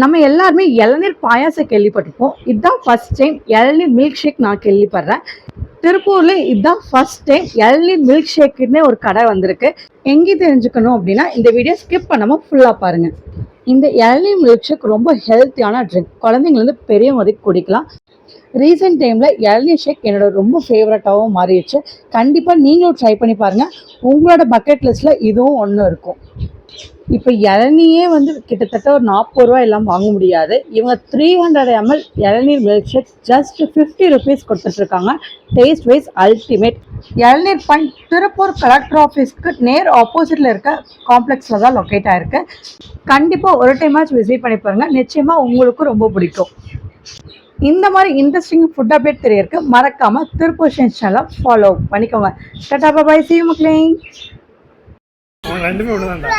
நம்ம எல்லாருமே இளநீர் பாயாசம் கேள்விப்பட்டிருப்போம். இதுதான் ஃபர்ஸ்ட் டைம் இளநீர் மில்க் ஷேக் நான் கேள்விப்படுறேன். திருப்பூர்ல இதுதான் ஃபர்ஸ்ட் டைம் இளநீர் மில்க் ஷேக்குன்னு ஒரு கடை வந்திருக்கு. எங்கே தெரிஞ்சுக்கணும் அப்படின்னா இந்த வீடியோ ஸ்கிப் பண்ணாமல் ஃபுல்லாக பாருங்க. இந்த இளநீர் மில்க் ஷேக் ரொம்ப ஹெல்த்தியான ட்ரிங்க் குழந்தைங்கலேருந்து பெரியவங்க வரைக்கும் குடிக்கலாம். ரீசெண்ட் டைமில் இளநீர் ஷேக் என்னோட ரொம்ப ஃபேவரட்டாகவும் மாறிடுச்சு. கண்டிப்பாக நீங்களும் ட்ரை பண்ணி பாருங்கள் உங்களோட பக்கெட் லிஸ்ட்டில் இதுவும் ஒன்று இருக்கும். இப்போ இளநியே வந்து கிட்டத்தட்ட ஒரு நாற்பது ரூபா எல்லாம் வாங்க முடியாது. இவங்க த்ரீ ஹண்ட்ரட் எம்எல் இளநீர் milk shake just fifty rupees கொடுத்துட்ருக்காங்க. டேஸ்ட் வைஸ் அல்டிமேட் இளநீர் பாயிண்ட் திருப்பூர் கலெக்டர் ஆஃபீஸ்க்கு நேர் ஆப்போசிட்டில் இருக்க காம்ப்ளெக்ஸில் தான் லொக்கேட் ஆகிருக்கு கண்டிப்பாக ஒரு டைமாச்சும் விசிட் பண்ணி பாருங்கள் நிச்சயமாக உங்களுக்கும் ரொம்ப பிடிக்கும். இந்த மாதிரி இன்ட்ரெஸ்டிங் ஃபுட் அப்டேட் தெரியறதுக்கு மறக்காமல் திருப்பூர் சேனலை ஃபாலோ பண்ணிக்கோங்க. டட்டா பாய் சி மக்களே. ரெண்டுமே ஒன்று தான்டா